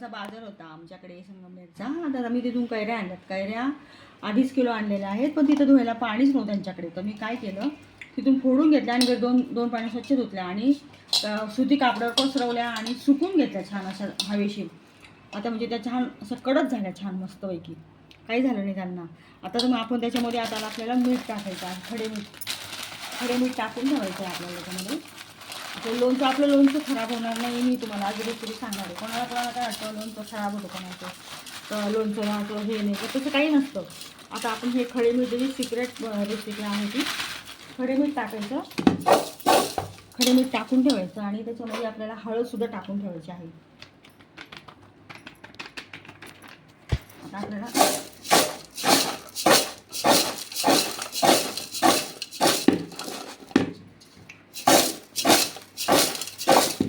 बाजार होता आमच्याकडे संगमनेरचा. तर आम्ही तिथून कैऱ्या आणल्यात. कैऱ्या अडीच किलो आणलेल्या आहेत पण तिथं धुवायला पाणीच नव्हतं त्यांच्याकडे. तर मी काय केलं तिथून फोडून घेतल्या आणि दोन दोन पाणी स्वच्छ धुतल्या आणि सुती कापडावर पसरवल्या आणि सुकून घेतल्या छान अशा हवेशीर आता म्हणजे त्या छान असं कडक झाल्या छान मस्तपैकी. काही झालं नाही त्यांना. आता तर मग आपण त्याच्यामध्ये आता आपल्याला मीठ टाकायचं आहे. खडे मीठ. खडे मीठ टाकून ठेवायचं आहे आपल्याला त्याच्यामध्ये. ते लोणचं आपलं लोणचं खराब होणार नाही मी तुम्हाला आज रेसिपी सांगणार आहे. कोणाला कोणाला काय वाटतं लोणचं खराब होतं कोणाचं तर लोणचं राहतं हे नाही. तर तसं काही नसतं. आता आपण हे खडे मीठ जी सिक्रेट रेसिपी आहे ती खडे मीठ टाकायचं. खडे मीठ टाकून ठेवायचं आणि त्याच्यामध्ये आपल्याला हळदसुद्धा टाकून ठेवायची आहे. आता आपल्याला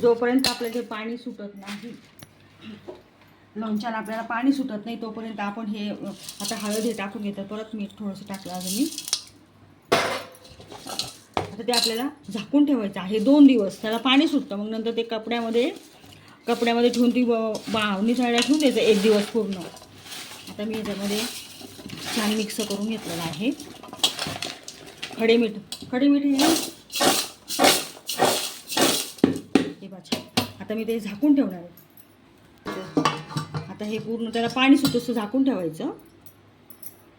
जोपर्यंत आपलं ते पाणी सुटत नाही लोणच्याला आपल्याला पाणी सुटत नाही तोपर्यंत आपण हे आता हळद हे टाकून घेतो. परत मीठ थोडंसं टाकलं अजून मी. आता ते आपल्याला झाकून ठेवायचं आहे. दोन दिवस. त्याला पाणी सुटतं. मग नंतर ते कपड्यामध्ये कपड्यामध्ये ठेवून ती बावणी साड्या ठेवून द्यायचं एक दिवस पूर्ण. आता मी याच्यामध्ये छान मिक्स करून घेतलेलं आहे. खडे मीठ. खडे मीठ हे हे आता मी ते झाकून ठेवणार आहे. आता हे पूर्ण त्याला पाणी सुटतं झाकून ठेवायचं.